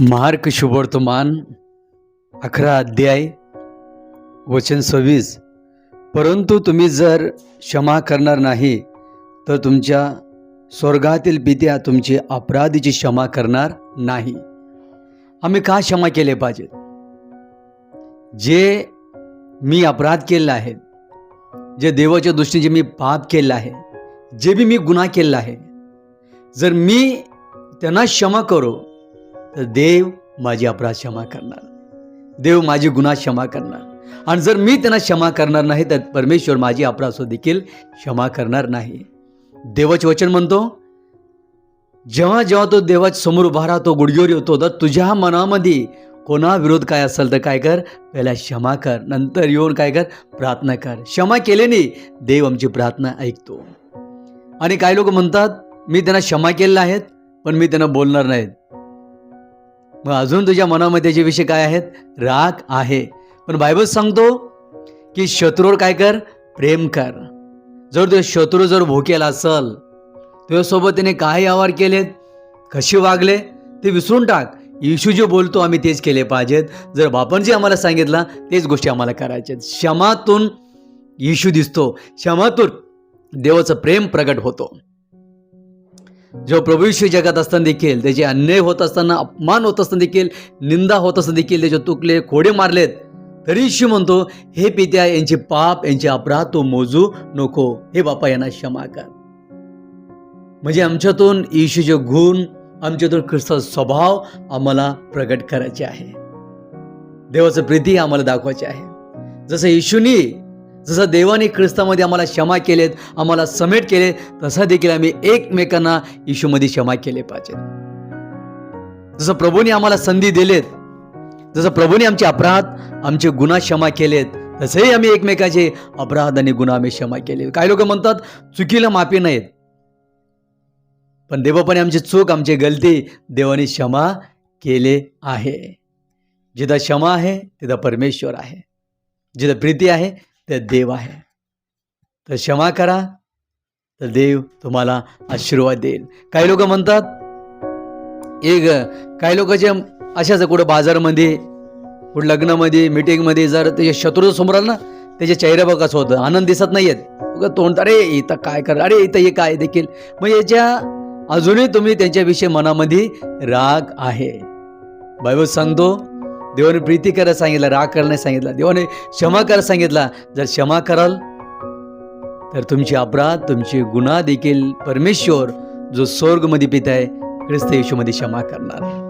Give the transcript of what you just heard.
Mark शुभवर्तमान अकरा अध्याय वचन सव्वीस. परंतु तुम्ही जर क्षमा करणार नाही तर तुमच्या स्वर्गातील पित्या तुमची अपराधीची क्षमा करणार नाही. आम्ही का क्षमा केले पाहिजेत जे मी अपराध केलेला आहे जे देवाच्या दृष्टीने जे मी पाप केलेलं आहे जे बी मी गुन्हा केलेला आहे जर मी त्यांना क्षमा करू तर देव माझी अपराध क्षमा करणार. देव माझी गुन्हा क्षमा करणार. आणि जर मी त्यांना क्षमा करणार नाही तर परमेश्वर माझी अपराध देखील क्षमा करणार नाही. देवाचे वचन म्हणतो जेव्हा जेव्हा तो देवाच्या समोर उभा राहतो गुडघ्यावर येतो तर तुझ्या मनामध्ये कोणा विरोध काय असेल तर काय कर पहिला क्षमा कर नंतर येऊन काय कर प्रार्थना कर. क्षमा केल्याने देव आमची प्रार्थना ऐकतो. आणि काही लोक म्हणतात मी त्यांना क्षमा केलेला आहेत पण मी त्यांना बोलणार नाहीत मग अजून तुझ्या मनामध्ये जे विषय काय आहेत? राग आहे. पण बायबल सांगतो की शत्रूवर काय कर? प्रेम कर. जर तो शत्रू जर भोकेला असल तुझ्यासोबत त्याने काय आवार केलेत कसे वागले ते विसरून टाक. इशू जे बोलतो आम्ही तेच केले पाहिजेत. जर बापन जे आम्हाला सांगितलं तेच गोष्टी आम्हाला करायच्या आहेत. क्षमातून इशू दिसतो. क्षमातून देवाचं प्रेम प्रगट होतो. जेव्हा प्रभू जगात असताना देखील त्याचे अन्याय होत असताना अपमान होत असताना देखील निंदा होत असताना देखील त्याचे तुकले खोडे मारलेत. तरी येशू म्हणतो हे पित्या यांचे पाप यांचे अपराध तो मोजू नको. हे बापा यांना क्षमा कर. म्हणजे आमच्यातून येशूचे गुण आमच्यातून ख्रिस्ता स्वभाव आम्हाला प्रगट करायचे आहे. देवाचं प्रीती आम्हाला दाखवायची आहे. जसं येशूनी जसं देवाने ख्रिस्तामध्ये आम्हाला क्षमा केलेत आम्हाला समेट केले तसा देखील आम्ही एकमेकांना येशूमध्ये क्षमा केले पाहिजेत. जसं प्रभूने आम्हाला संधी दिलेत जसं प्रभूने आमचे अपराध आमचे गुन्हा क्षमा केलेत तसेही आम्ही एकमेकाचे अपराध आणि गुन्हा आम्ही क्षमा केले. काही लोक म्हणतात चुकीला माफी नाहीत. पण देवपणे आमची चूक आमची गलती देवाने क्षमा केले आहे. जिथं क्षमा आहे तिथं परमेश्वर आहे. जिथं प्रीती आहे ते देव आहे. तर क्षमा करा तर देव तुम्हाला आशीर्वाद देईल. काही लोक म्हणतात एक काही लोक जे अशाच कुठं बाजारमध्ये कुठं लग्नामध्ये मिटिंगमध्ये जर त्याच्या शत्रू समोर आलं ना त्याच्या चेहऱ्या बघ कसं होतं. आनंद दिसत नाही आहेत तोंड अरे इथं काय कर अरे इथं हे काय देखील. मग याच्या अजूनही तुम्ही त्यांच्याविषयी मनामध्ये राग आहे. बायबल सांगतो देवाने प्रीती करायला सांगितलं राग करायला सांगितलं. देवाने क्षमा करायला सांगितला. जर क्षमा कराल तर तुमचे अपराध तुमचे गुन्हा देखील परमेश्वर जो स्वर्गमध्ये पित आहे ख्रिस्त येशूमध्ये क्षमा करणार.